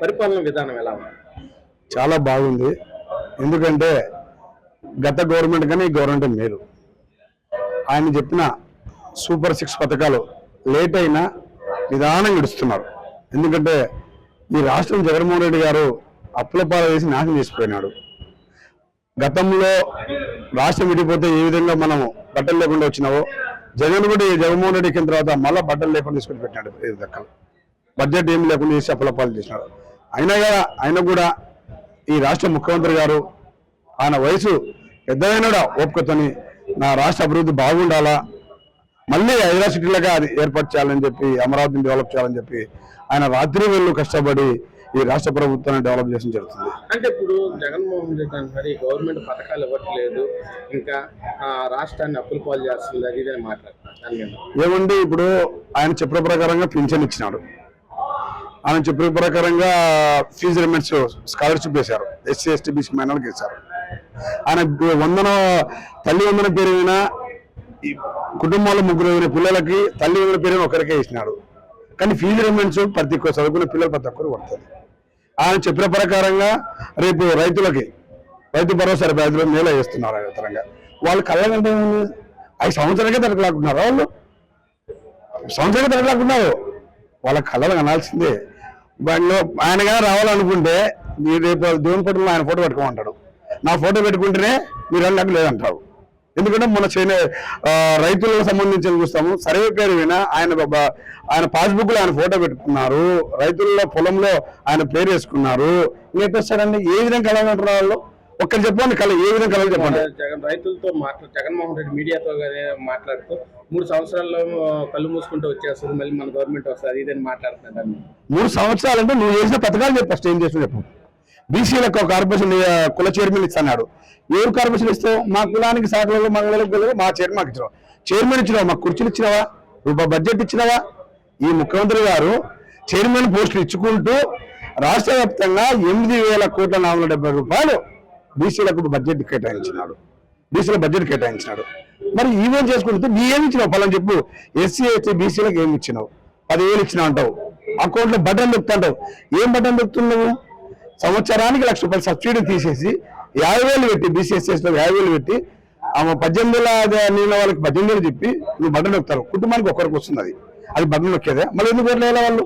పరిపాలన విధానం ఎలా ఉంది? చాలా బాగుంది. ఎందుకంటే గత గవర్నమెంట్ కానీ ఈ గవర్నమెంట్ మేలు. ఆయన చెప్పిన సూపర్ సిక్స్ పథకాలు లేట్ అయినా నిదానంగా ఇడుస్తున్నారు ఎందుకంటే ఈ రాష్ట్రం జగన్మోహన్ రెడ్డి గారు అప్పుల పాల వేసి నాశనం చేసిపోయినాడు. గతంలో రాష్ట్రం విడిపోతే ఏ విధంగా మనం బట్టలు లేకుండా వచ్చినావో జగన్ కూడా ఈ జగన్మోహన్ రెడ్డి ఎక్కిన తర్వాత మళ్ళీ బట్టలు లేకుండా తీసుకొని పెట్టినాడు. ఐదు దక్కలు. బడ్జెట్ ఏం లేకుండా చేసి అప్పుల పాలు చేసినాడు అయినా కూడా ఆయన కూడా ఈ రాష్ట్ర ముఖ్యమంత్రి గారు ఆయన వయసు పెద్దదైన ఓపికతోని నా రాష్ట్ర అభివృద్ధి బాగుండాలా మళ్ళీ హైదరాబాద్ సిటీలుగా అది ఏర్పాటు చేయాలని చెప్పి అమరావతిని డెవలప్ చేయాలని చెప్పి ఆయన రాత్రి వెళ్ళు కష్టపడి ఈ రాష్ట్ర ప్రభుత్వాన్ని డెవలప్ చేసిన జరుగుతుంది. అంటే ఇప్పుడు జగన్మోహన్ రెడ్డి ఈ గవర్నమెంట్ పథకాలు ఇవ్వట్లేదు ఇంకా ఆ, రాష్ట్రాన్ని అప్పుల పాలు చేస్తుంది అది మాట్లాడుతున్నారు. ఏమండి ఇప్పుడు ఆయన చెప్పిన ప్రకారంగా పింఛన్ ఇచ్చినాడు ఆయన చెప్పిన ప్రకారంగా ఫీజు రిమెంట్స్ స్కాలర్షిప్ వేశారు. ఎస్సీ ఎస్టీ బీసీ మైనార్కి వేశారు. ఆయన వందన తల్లి వందన పేరు అయినా కుటుంబంలో ముగ్గురు పిల్లలకి తల్లి వందన పేరు ఒకరికే ఇచ్చినాడు. కానీ ఫీజు రిమెంట్స్ ప్రతి ఒక్క చదువుకున్న పిల్లలు ప్రతి ఒక్కరు పడుతుంది ఆయన చెప్పిన ప్రకారంగా రేపు రైతులకి రైతు భరోసా రైతులు మేళ వేస్తున్నారు ఆయన తరంగా వాళ్ళు కళ్ళగంటే ఐదు సంవత్సరాలకే తరగలేకున్నారు వాళ్ళు? సంవత్సరాలకే తరగలాకున్నారు వాళ్ళ కళలు కనాల్సిందే. వాళ్ళు ఆయన కానీ రావాలనుకుంటే మీరు రేపు దేవుని ఫోటోలో ఆయన ఫోటో పెట్టుకోమంటాడు. నా ఫోటో పెట్టుకుంటేనే మీరు నాకు లేదంటారు ఎందుకంటే మన చేనే రైతులకు సంబంధించిన చూస్తాము. సర్వే పేరు వినా ఆయన ఆయన పాస్బుక్లో ఆయన ఫోటో పెట్టుకున్నారు. రైతుల్లో పొలంలో ఆయన పేరు వేసుకున్నారు. ఇంకేస్తారండి ఏ విధంగా కలగంటున్నారు వాళ్ళు? ఒక్కరు చెప్పండి కళ ఏ విధంగా కలగ చెప్పండి. జగన్ రైతులతో మాట్లా జగన్మోహన్ రెడ్డి మీడియాతో మాట్లాడుతూ మూడు సంవత్సరాల్లో కళ్ళు మూసుకుంటూ వచ్చేస్తుంది మళ్ళీ మన గవర్నమెంట్ వస్తుంది అది ఇది అని మాట్లాడుతున్నారు దాని మీద. మూడు సంవత్సరాలు అంటే నువ్వు చేసిన పథకాలు చెప్పు ఫస్ట్ ఏం చేసిన చెప్పు. బీసీలకు ఒక కార్పొరేషన్ కుల చైర్మన్ ఇస్తున్నాడు. ఎవరు కార్పొరేషన్ ఇస్తావు? మా కులానికి సాకులలో మంగళలకు గెలవు మా చైర్మన్ మాకు ఇచ్చినావు. చైర్మన్ ఇచ్చినావా? మాకు కుర్చీలు ఇచ్చినావా? రూపాయి బడ్జెట్ ఇచ్చినావా? ఈ ముఖ్యమంత్రి గారు చైర్మన్ పోస్టులు ఇచ్చుకుంటూ రాష్ట్ర వ్యాప్తంగా ఎనిమిది వేల కోట్ల నాలుగు వందల డెబ్బై రూపాయలు బీసీలకు బడ్జెట్ కేటాయించినాడు. బీసీల బడ్జెట్ కేటాయించినాడు. మరి ఈవేం చేసుకుంటే నీ ఏమి ఇచ్చినావు? ఫలం చెప్పు. ఎస్సీ ఎస్టీ బీసీలకు ఏమి ఇచ్చినావు? పదివేలు ఇచ్చినావు అంటావు. అకౌంట్లో బటన్ దొక్కుతుంటావు ఏం బటన్ దొక్కుతున్నావు సంవత్సరానికి లక్ష రూపాయలు సబ్సిడీ తీసేసి యాభై వేలు పెట్టి బీసీఎస్ఎస్లో యాభై వేలు పెట్టి ఆమె పద్దెనిమిది వేల నీళ్ళ వాళ్ళకి పద్దెనిమిది వేలు చెప్పి నువ్వు బటన్ నొక్కుతారు కుటుంబానికి ఒక్కరికి వస్తుంది అది. అది బటన్ నొక్కేదే? మళ్ళీ ఎందుకు ఓట్లు వాళ్ళు?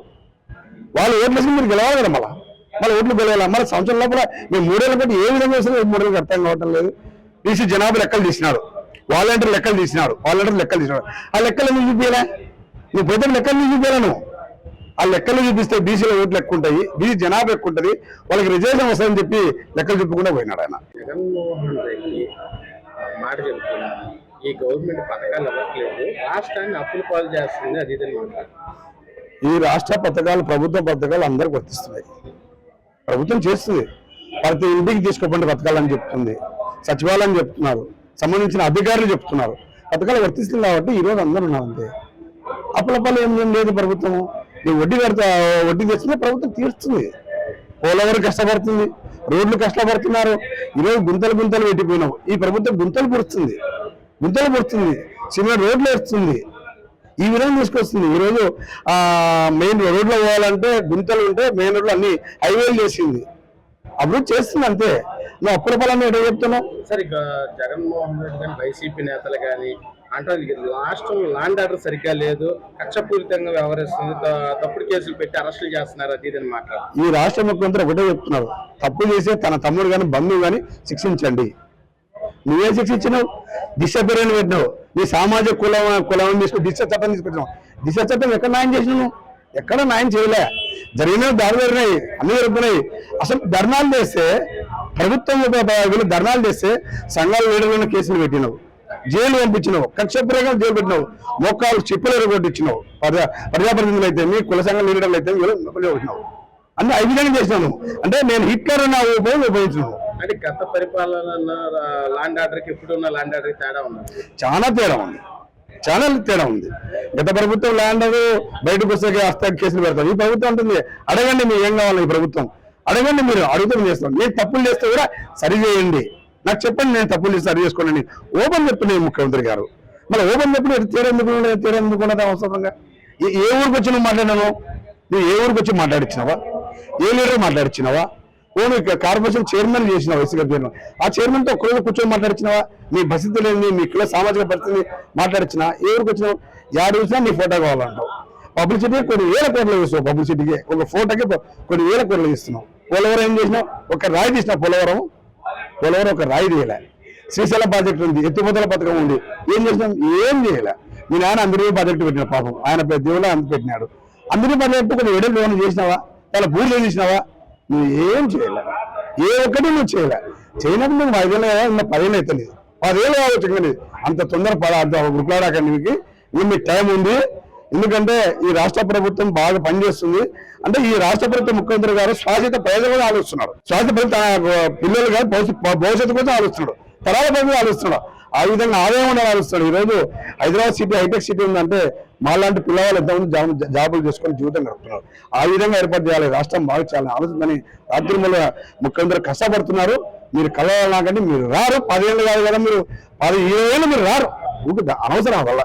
వాళ్ళు ఓట్లు వేసి మీరు గెలవాలి కదా మళ్ళీ. మళ్ళీ ఓట్లు గెలవాలి మళ్ళీ సంవత్సరం లోపల మేము మూడేళ్ళు పెట్టి ఏ విధంగా వేసినా మూడేళ్ళకి అర్థం కావటం లేదు. బీసీ జనాభా లెక్కలు తీసినాడు. వాలంటీర్ లెక్కలు తీసినాడు. వాలంటీర్ లెక్కలు తీసినాడు. ఆ లెక్కలు ఎందుకు చూపించలే నువ్వు పొద్దున లెక్కలు ఎందుకు చూపించాను నువ్వు? ఆ లెక్కలు చూపిస్తే బీసీలో ఓట్లు ఎక్కువ ఉంటాయి. బీసీ జనాభా ఎక్కువ ఉంటుంది. వాళ్ళకి రిజర్వేషన్ వస్తుందని చెప్పి లెక్కలు చెప్పకుండా పోయినాడు ఆయన. జగన్మోహన్ రెడ్డి మాట ఈ గవర్నమెంట్ పథకాలు ఇవ్వట్లేదు రాష్ట్రాన్ని అప్పుల పాలు చేస్తుంది అది ఈ రాష్ట్ర పథకాలు ప్రభుత్వ పథకాలు అందరికి వర్తిస్తున్నాయి. ప్రభుత్వం చేస్తుంది. ప్రతి ఇంటికి తీసుకోకుండా పథకాలని చెప్తుంది. సచివాలయం చెప్తున్నారు. సంబంధించిన అధికారులు చెప్తున్నారు. పథకాలు వర్తిస్తుంది కాబట్టి ఈరోజు అందరూ ఉన్నారంతే అప్పులపాలు ఏం ఏం లేదు ప్రభుత్వం ఈ వడ్డీ కడతా వడ్డీ తెచ్చినా ప్రభుత్వం తీరుస్తుంది. పోలవరం కష్టపడుతుంది. రోడ్లు కష్టపడుతున్నారు. ఈరోజు గుంతలు గుంతలు పెట్టిపోయినావు ఈ ప్రభుత్వం గుంతలు పుడుతుంది గుంతలు పుడుతుంది సిమెంట్ రోడ్లు వేస్తుంది. ఈ విధంగా తీసుకొస్తుంది. ఈ రోజు ఆ మెయిన్ రోడ్లో పోవాలంటే గుంతలు ఉంటే మెయిన్ రోడ్లు అన్ని హైవేలు చేసింది. అభివృద్ధి చేస్తుంది అంతే. నువ్వు అప్పుల పొలాన్ని ఎక్కడ చెప్తున్నావు? సరే ఇక జగన్మోహన్ రెడ్డి కానీ వైసీపీ నేతలు కానీ అంటారు ఇది రాష్ట్రం లాండ్ ఆర్డర్ సరిగ్గా లేదు. కక్షపూరితంగా వ్యవహరిస్తుంది. తప్పుడు కేసులు పెట్టి అరెస్టులు చేస్తున్నారు. అది ఇది అని మాట్లాడుతున్నారు ఈ రాష్ట్ర ముఖ్యమంత్రి ఒకటే చెప్తున్నారు. తప్పు చేసే తన తమ్ముడు కానీ బంధువు కానీ శిక్షించండి. నువ్వే శిక్షించినావు దిశ పేరుని పెట్టినావు? నీ సామాజిక కులం కులం తీసుకుని దిశ చట్టం తీసుకొచ్చినావు. దిశ చట్టం ఎక్కడ న్యాయం చేసినావు ఎక్కడ న్యాయం చేయలే. జరిగిన దారి జరిగినాయి అన్ని జరుగుతున్నాయి. అసలు ధర్నాలు చేస్తే ప్రభుత్వం వీళ్ళు ధర్నాలు చేస్తే సంఘాలు వేడుకున్న కేసులు పెట్టినావు. జైలు పంపించినావు. కక్షప్రయోగం జైలు పెట్టినావు. మోకాలు చిప్పులు ఎరగొట్టించినావు. ప్రజా ప్రజాప్రతినిధులు అయితే మీ కుల సంఘం లీడర్లు అయితే వీళ్ళు పెట్టినావు అన్ని ఐదు విధంగా చేసినాను అంటే నేను హిట్లర్ నా ఉపయోగం ఉపయోగించినావు. అంటే గత పరిపాలన లాండ్ ఆర్డర్కి ఇప్పుడున్న లాండ్ ఆర్డర్కి తేడా ఉంది? చాలా తేడా ఉంది. చాలా తేడా ఉంది. గత ప్రభుత్వం ల్యాండ్ బయటకు వస్తే హస్త కేసులు పెడతాం ఈ ప్రభుత్వం అంటుంది అడగండి మీరు ఏం కావాలి ఈ ప్రభుత్వం? అడగండి మీరు అడుగుతాం చేస్తాం. నేను తప్పులు చేస్తే కూడా సరి చేయండి నాకు చెప్పండి నేను తప్పులు చేసి సరి చేసుకోండి. ఓపెన్ చెప్తున్నాయి ముఖ్యమంత్రి గారు. మరి ఓపెన్ చెప్పిన తీరెందుకు తీరెందుకు అవసరంగా? ఏ ఊరికి వచ్చి నువ్వు నువ్వు ఏ ఊరికి వచ్చి మాట్లాడిచ్చినావా? ఏ లీడర్ మాట్లాడిచ్చినావా? ఓను కార్పొరేషన్ చైర్మన్ చేసినావు వైసీపీ చైర్మన్ ఆ చైర్మన్తో ఒక్కరోజు కూర్చొని మాట్లాడిచ్చినావా? మీ పరిస్థితి లేని మీ కుల సామాజిక పరిస్థితి ఏ ఎవరికి వచ్చినావు? యాడ్ చూసినా నీ ఫోటో కావాలంటావు. పబ్లిసిటీ కొన్ని వేల కోట్లు ఇస్తావు పబ్లిసిటీకి. ఒక ఫోటోకి కొన్ని వేల కోట్లు ఇస్తున్నావు పోలవరం ఏం చేసినావు? ఒక రాయి తీసినావు పోలవరం. పోలవరం ఒక రాయి తీయలే. శ్రీశైలం ప్రాజెక్ట్ ఉంది ఎత్తిపోతల పథకం ఉంది. ఏం చేసినాం? ఏం చేయలే. మీ నాయన అందరికీ ప్రాజెక్టు పెట్టిన పాపం. ఆయన దేవుళ్ళ అంత పెట్టినాడు. అందరికీ ప్రాజెక్టు కొన్ని ఎడలు ఏమైనా చేసినావా? చాలా ఏం చేసినావా నువ్వు ఏం చేయలే. ఏ ఒక్కటి నువ్వు చేయలే. చేయనప్పుడు నువ్వు ఐదేళ్ళు కదా ఇంకా పదేళ్ళు అవుతుంది పదేళ్ళు కావచ్చు కానీ అంత తొందర పద అంత నీకు ఇంకా మీకు టైం ఉంది. ఎందుకంటే ఈ రాష్ట్ర ప్రభుత్వం బాగా పనిచేస్తుంది. అంటే ఈ రాష్ట్ర ప్రభుత్వ ముఖ్యమంత్రి గారు శాశ్వత ప్రజలు కూడా ఆలోచిస్తున్నాడు శాశ్వత ప్రజలు పిల్లలు కానీ భవిష్యత్ భవిష్యత్తు కోసం ఆలోచిస్తున్నాడు తరాల కోసం ఆలోచిస్తున్నాడు ఆ విధంగా ఆదాయం ఉండాలని ఆలోచిస్తున్నాడు ఈ రోజు హైదరాబాద్ సిటీ హైటెక్ సిటీ ఉందంటే మాలాంటి పిల్లవాళ్ళు ఎంతమంది జాబ్ జాబులు చేసుకొని జీవితం గడుపుతున్నారు. ఆ విధంగా ఏర్పాటు చేయాలి. రాష్ట్రం బాగా చేయాలని ఆలోచిందని రాత్రిమూల ముఖ్యమంత్రి కష్టపడుతున్నారు. మీరు కలవాలనాకంటే మీరు రారు. పదేళ్ళు కాదు కదా మీరు. పది ఇరవై ఏళ్ళు మీరు రారు. అనవసరం వల్ల